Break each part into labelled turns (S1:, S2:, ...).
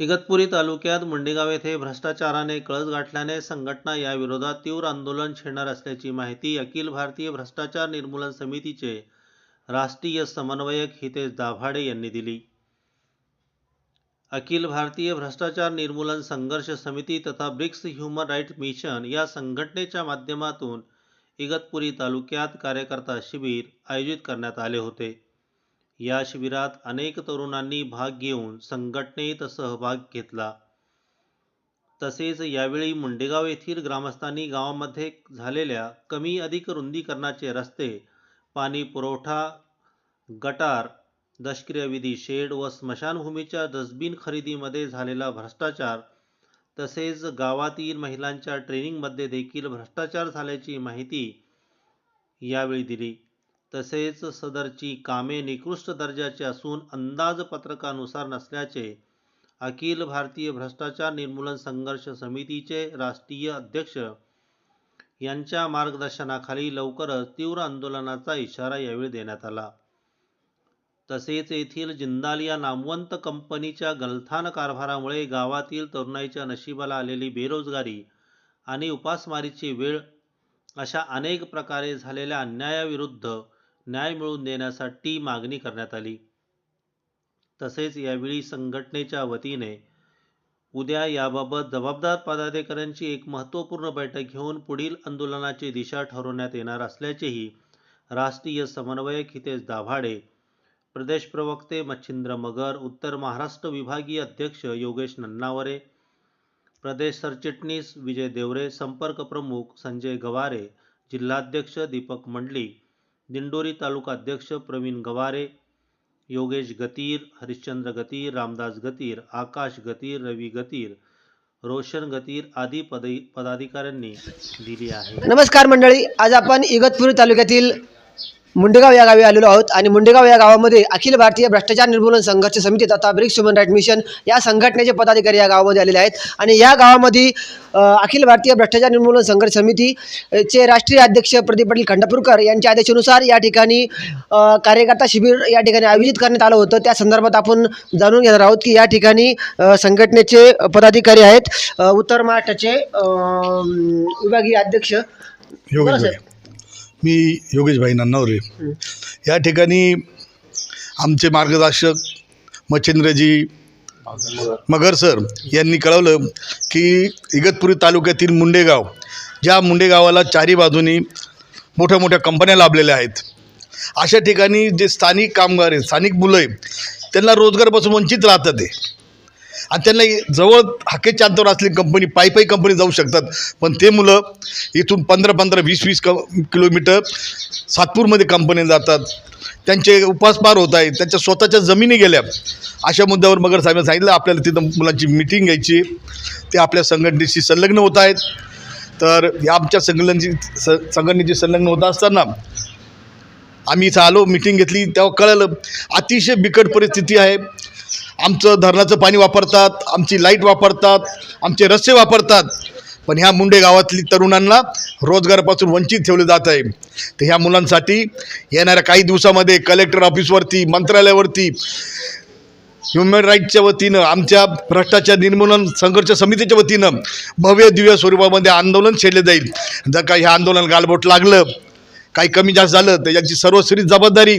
S1: इगतपुरी तालुक्यात मुंडेगाव येथे भ्रष्टाचाराने कळस गाठल्याने संघटना याविरोधात तीव्र आंदोलन छेडणार असल्याची माहिती अखिल भारतीय भ्रष्टाचार निर्मूलन समितीचे राष्ट्रीय समन्वयक हितेश दाभाडे यांनी दिली. अखिल भारतीय भ्रष्टाचार निर्मूलन संघर्ष समिती तथा ब्रिक्स ह्युमन राईट मिशन या संघटनेच्या माध्यमातून इगतपुरी तालुक्यात कार्यकर्ता शिबिर आयोजित करण्यात आले होते. या शिबिरात अनेक तरुणांनी भाग घेऊन संघटनेत सहभाग घेतला. तसेच यावेळी मुंडेगाव येथील ग्रामस्थांनी गावामध्ये झालेल्या कमी अधिक रुंदीकरणाचे रस्ते पाणी पुरवठा गटार दष्क्रियविधी शेड व स्मशानभूमीच्या डस्टबिन खरेदीमध्ये झालेला भ्रष्टाचार तसेच गावातील महिलांच्या ट्रेनिंगमध्ये देखील भ्रष्टाचार झाल्याची माहिती यावेळी दिली. तसेच सदरची कामे निकृष्ट दर्जाची असून अंदाजपत्रकानुसार नसल्याचे अखिल भारतीय भ्रष्टाचार निर्मूलन संघर्ष समितीचे राष्ट्रीय अध्यक्ष यांच्या मार्गदर्शनाखाली लवकरच तीव्र आंदोलनाचा इशारा यावेळी देण्यात आला. तसेच येथील जिंदाल या नामवंत कंपनीच्या गलथान कारभारामुळे गावातील तरुणाईच्या नशिबाला आलेली बेरोजगारी आणि उपासमारीची वेळ अशा अनेक प्रकारे झालेल्या अन्यायाविरुद्ध न्याय मिळवून देण्यासाठी मागणी करण्यात आली. तसेच यावेळी संघटनेच्या वतीने उद्या याबाबत जबाबदार पदाधिकाऱ्यांची एक महत्त्वपूर्ण बैठक घेऊन पुढील आंदोलनाची दिशा ठरवण्यात येणार असल्याचेही राष्ट्रीय समन्वयक हितेश दाभाडे प्रदेश प्रवक्ते मच्छिंद्र मगर उत्तर महाराष्ट्र विभागीय अध्यक्ष योगेश नन्नावरे प्रदेश सरचिटणीस विजय देवरे संपर्क प्रमुख संजय गवारे जिल्हाध्यक्ष दीपक मंडली दिंडोरी तालुका अध्यक्ष प्रवीण गवारे योगेश गतीर हरिश्चंद्र गतीर रामदास गतीर आकाश गतीर रवी गतीर रोशन गतीर आदी पद पदाधिकाऱ्यांनी दिली आहे.
S2: नमस्कार मंडळी आज आपण इगतपुरी तालुक्यातील मुंडेगाव या गावी आलेलो आहोत आणि मुंडेगाव या गावामध्ये अखिल भारतीय भ्रष्टाचार निर्मूलन संघर्ष समिती तथा ब्रिक्स ह्युमन राईट मिशन या संघटनेचे पदाधिकारी या गावामध्ये आलेले आहेत. आणि या गावामध्ये अखिल भारतीय भ्रष्टाचार निर्मूलन संघर्ष समिती अ, चे राष्ट्रीय अध्यक्ष प्रदीप पाटील खंडापूरकर यांच्या आदेशानुसार या ठिकाणी कार्यकर्ता शिबिर या ठिकाणी आयोजित करण्यात आलं होतं. त्या संदर्भात आपण जाणून घेणार आहोत की या ठिकाणी संघटनेचे पदाधिकारी आहेत. उत्तर महाराष्ट्राचे विभागीय अध्यक्ष
S3: योगेश
S2: बोला
S3: भाई
S2: साहेब.
S3: मी योगेश भाई नन्नावरे. या ठिकाणी आमचे मार्गदर्शक मच्छिंद्रजी मगर सर यांनी कळवलं की इगतपुरी तालुक्यातील मुंडेगाव ज्या मुंडेगावाला चारी बाजूनी मोठ्या मोठ्या कंपन्या लाभलेल्या आहेत. अशा ठिकाणी जे स्थानिक कामगार आहेत स्थानिक मुलं आहे त्यांना रोजगारपासून वंचित राहतात ते. आणि त्यांना जवळ हाकेच्या अंतरावर असलेली कंपनी पायी पायी कंपनी जाऊ शकतात. पण ते मुलं इथून पंधरा पंधरा वीस वीस क किलोमीटर सातपूरमध्ये कंपनी जातात. त्यांचे उपासमार होत आहेत त्यांच्या स्वतःच्या जमिनी गेल्या. अशा मुद्द्यावर मगर साहेबांनी सांगितलं आपल्याला तिथं मुलांची मिटिंग घ्यायची. ते आपल्या संघटनेशी संलग्न होत आहेत. तर या आमच्या संघटनेची स संघटनेची संलग्न होत असताना आम्ही इथं आलो मिटिंग घेतली. तेव्हा कळलं अतिशय बिकट परिस्थिती आहे. आमचं धरणाचं पाणी वापरतात आमची लाइट वापरतात आमचे रस्ते वापरतात. पण ह्या मुंडे गावातली तरुणांना रोजगारापासून वंचित ठेवले जात आहे. तर ह्या मुलांसाठी येणाऱ्या काही दिवसामध्ये कलेक्टर ऑफिसवरती मंत्रालयावरती ह्युमन राईटच्या वतीनं आमच्या भ्रष्टाचार निर्मूलन संघर्ष समितीच्या वतीनं भव्य दिव्य स्वरूपामध्ये आंदोलन छेडले जाईल. जर का ह्या आंदोलन गालबोट लागलं काही कमी जास्त झालं तर याची सर्वश्रीत जबाबदारी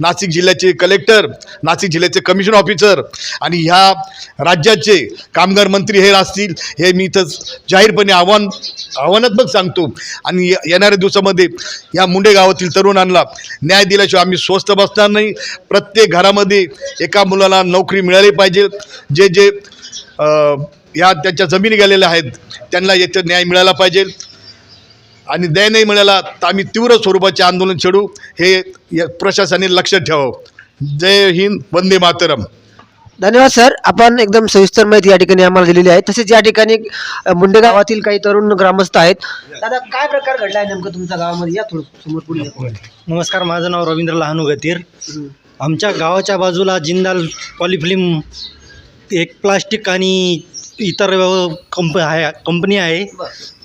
S3: नाशिक जिल्ह्याचे कलेक्टर नाशिक जिल्ह्याचे कमिशन ऑफिसर आणि ह्या राज्याचे कामगार मंत्री हे असतील हे मी इथं जाहीरपणे आव्हान आव्हानात्मक सांगतो. आणि येणाऱ्या दिवसामध्ये या मुंडे गावातील तरुणांना न्याय दिल्याशिवाय आम्ही स्वस्त बसणार नाही. प्रत्येक घरामध्ये एका मुलाला नोकरी मिळाली पाहिजे. जे जे या त्याच्या जमिनी गेलेल्या आहेत त्यांना याचा न्याय मिळाला पाहिजे. आणि न्याय नाही मिळाला तर आम्ही तीव्र स्वरूपाचे आंदोलन छेडू. हे या प्रशासनाने लक्षात ठेवावं. जय हिंद वंदे मातरम.
S2: धन्यवाद सर. आपण एकदम सविस्तर माहिती या ठिकाणी आम्हाला दिलेली आहे. तसेच या ठिकाणी मुंडे गावातील काही तरुण ग्रामस्थ आहेत. दादा काय प्रकार घडला आहे नेमकं तुमच्या गावामध्ये? या थोडं समोर पुढे या.
S4: नमस्कार. माझं नाव रवींद्र लहानू गतीर. आमच्या गावाच्या बाजूला जिंदाल पॉलिफिल्म एक प्लास्टिक आणि इतर कंप आहे कंपनी आहे.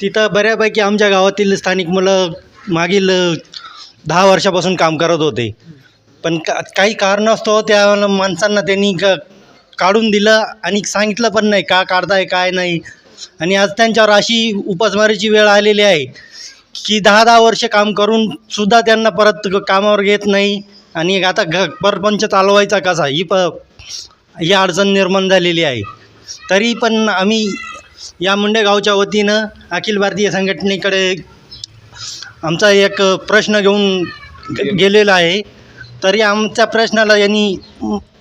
S4: तिथं बऱ्यापैकी आमच्या गावातील स्थानिक मुलं मागील दहा वर्षापासून काम करत होते. पण का काही कारणास्तव त्या माणसांना त्यांनी क काढून दिलं आणि सांगितलं पण नाही का काढताय काय नाही. आणि आज त्यांच्यावर अशी उपासमारीची वेळ आलेली आहे की दहा दहा वर्ष काम करून सुद्धा त्यांना परत कामावर घेत नाही. आणि आता घ परपंच चालवायचा कसा? ही प ही अडचण निर्माण झालेली आहे. तरी पण आम्ही या मुंडेगावच्या वतीनं अखिल भारतीय संघटनेकडे आमचा एक प्रश्न घेऊन गेलेला आहे. तरी आमच्या प्रश्नाला यांनी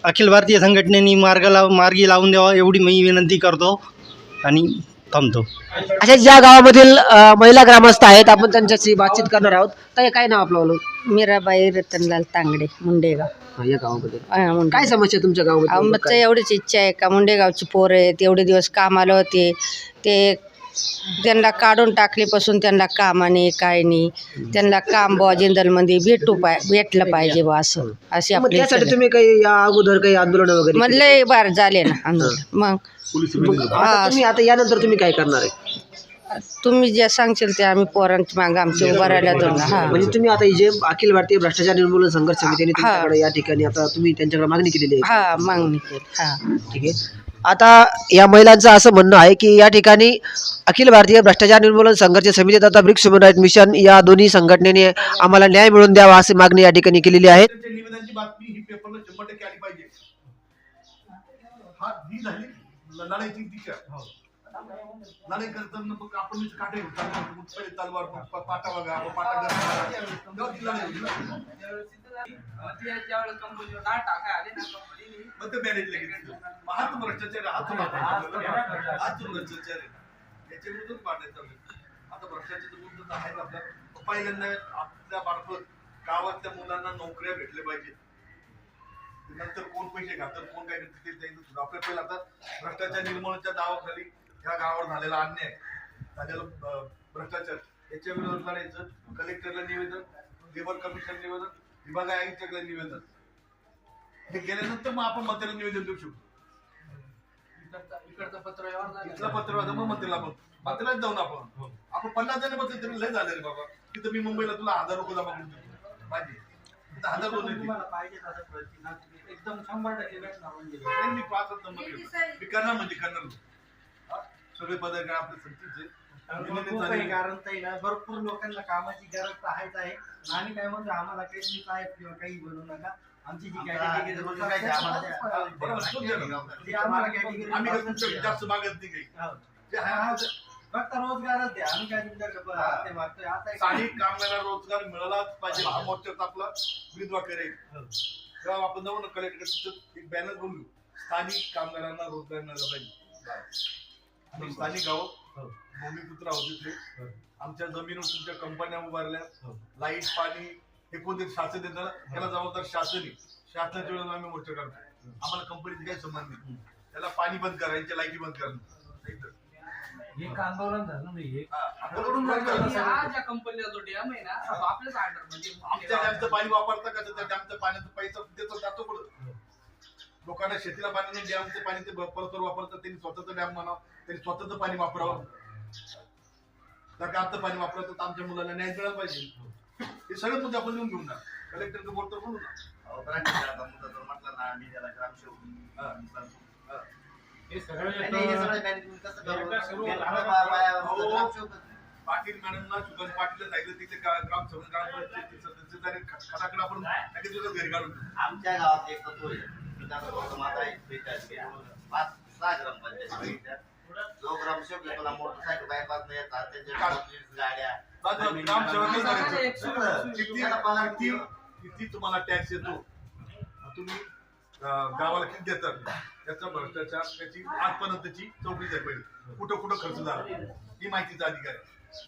S4: अखिल भारतीय संघटनेनी मार्ग लाव मार्गी लावून द्यावा एवढी मी विनंती करतो. आणि थांबतो.
S2: अशा ज्या गावामधील अ, महिला ग्रामस्थ आहेत आपण त्यांच्याशी बातचीत करणार आहोत. ताई काय नाव आपलं
S5: मीराबाई रतनलाल तांगडे मुंडेगाव.
S2: या गावामध्ये.
S5: हा, मुंडे-
S2: काय समस्या आहे तुमच्या गावामध्ये?
S5: आमचं एवढीच इच्छा आहे का? मुंडेगावची पोरं आहेत एवढे दिवस कामाला होते. ते त्यांना काढून टाकलीपासून त्यांना कामाने काय नाही. त्यांना काम बुवा जिंदलमध्ये भेटू पाय भेटलं पाहिजे बुवा असं. अशी
S2: मग
S5: आपली इच्छा
S2: त्यासाठी
S5: आहे.
S2: तुम्ही काही या अगोदर काही आंदोलन वगैरे
S5: मग लय बार झाले ना आंदोलन. मग?
S2: आता तुम्ही आता यानंतर तुम्ही काय करणार आहे?
S5: तुम्ही जे सांगशील ते आम्ही पोरांच्या मागं आमच्या उभं राहिल्या तर हा.
S2: म्हणजे तुम्ही आता ही जे अखिल भारतीय भ्रष्टाचार निर्मूलन संघर्ष समितीने तुमच्याकडे या ठिकाणी आता तुम्ही त्यांच्याकडे मागणी केलेली आहे.
S5: हा मागणी. केली हा.
S2: ठीक आहे. आता या महिलांचं असं म्हणणं आहे की या ठिकाणी अखिल भारतीय भ्रष्टाचार निर्मूलन संघर्ष समिती तथा ब्रिक्स ह्युमन राईट मिशन या दोन्ही संघटनेने आम्हाला न्याय मिळवून द्यावा अशी मागणी या ठिकाणी केलेली आहे.
S3: त्यांच्या निवेदनाची बातमी ही मग हाच भ्रष्टाचार हाच भ्रष्टाचार आहे. हाच भ्रष्टाचार आहे. याच्या विरुद्धच मांडायचं आहे. आता भ्रष्टाचार विरुद्ध आहे आपल्या पहिल्यांदा आपल्या मार्फत गावातल्या मुलांना नोकऱ्या भेटल्या पाहिजे नंतर कोण पैसे घालतात कोण काय. आपल्या पहिलं आता भ्रष्टाचार निर्मूलनाच्या नावाखाली ह्या गावावर झालेला अन्याय झालेला भ्रष्टाचार याच्या विरोधात लढायचं कलेक्टरला निवेदन लेबर कमिशन निवेदन विभाग आयुक्ताकडे निवेदन हे केल्यानंतर मग आपण मंत्र्याला निवेदन देऊ शकतो इथलं पत्र वाजा मग मंत्र्याला आपण जाऊन आपण. आपण पन्नास जण बसले तरी लय झाले रे बाबा. तिथं मी मुंबईला तुला हजार रुपये जमा करून देतो. माझे तिथं हजार रुपये देतील.
S4: एकदम शंभर टक्के भेटणार म्हणजे.
S3: नाही, मी पाच नंबर घेतो. मी करणार म्हणजे करणार. हा? सगळे पदाधिकारी आपले संतीचे
S4: खूप आहे कारण ताई ना भरपूर लोकांना कामाची गरज तर आहेच आहे. आणि काय म्हणतो आम्हाला काही काय किंवा काही बनवू नका. आमची जी category आहे,
S3: बरोबर, तोच देणार.
S4: ती आम्हाला category
S3: आम्ही काय तुमच्या जास्त मागत नाही काही.
S4: हो.
S3: जे आहे ना,
S4: फक्त रोजगारच द्या. आम्ही काय मागतोय. आता एक-
S3: कामगारांना रोजगार मिळालाच पाहिजे हा मोर्चाचा आपला विधवा करेल
S4: हो.
S3: तेव्हा आपण जाऊ ना कलेक्टर एक बॅनर बोलू स्थानिक कामगारांना रोजगार मिळाला पाहिजे. स्थानिक गाव
S4: हो.
S3: भूमिपुत्र आहोत तिथे. आमच्या जमिनीवर तुमच्या कंपन्या उभारल्या.
S4: हो.
S3: लाइट पाणी हे कोणते शासन देतं ना, त्याला जबाबदार शासन आहे शासनाच्या वेळेला आम्ही मोर्चा करतो आम्हाला कंपनीचे काही संबंध नाही. त्याला पाणी बंद करा यांच्या लाईटी बंद करा
S6: एक आंदोलन झालं नाही
S3: हा.
S6: हा ज्या जो डॅम आहे ना तो आपल्याच अंडर म्हणजे
S3: आमच्या डॅमचं पाणी वापरता का त्या डॅमचं पाण्याचा पैसा देतो जातो कुठं? लोकांना शेतीला पाणी नाही डॅमचं पाणी ते परस्पर वापरतात त्यांनी स्वतःचं डॅम म्हणा त्यांनी स्वतःचं पाणी वापरावं. जर गावचं पाणी वापरलं तर आमच्या मुलांना न्याय मिळाला पाहिजे. हे सगळं मुद्दे आपण लिहून घेऊन ना कलेक्टर बोलतो बोलू ना हा.
S6: हे. सगळं
S3: पाटील मॅडमना सुगंध पाटील सांगितलं तिथे ग्राम सभा आपण लगेच घरी काढून.
S7: आमच्या गावात एक तत्व आहे. बेचाळीस पाच सहा ग्रामपंचायत जो ग्रामसेवक आहे त्याला मोटरसायकल बायपास नाही येतात त्यांच्या पोलीस गाड्या.
S3: बस बस, ग्रामसेवकच करायचं.
S7: सगळं.
S3: किती
S7: त्याला पगार
S3: किती किती तुम्हाला टॅक्स येतो? तुम्ही अं, गावाला किती देतात? त्याचा भ्रष्टाचार त्याची आजपर्यंतची चौकशी झाली पाहिजे. कुठं कुठं खर्च झाला? ही माहितीचा अधिकार आहे.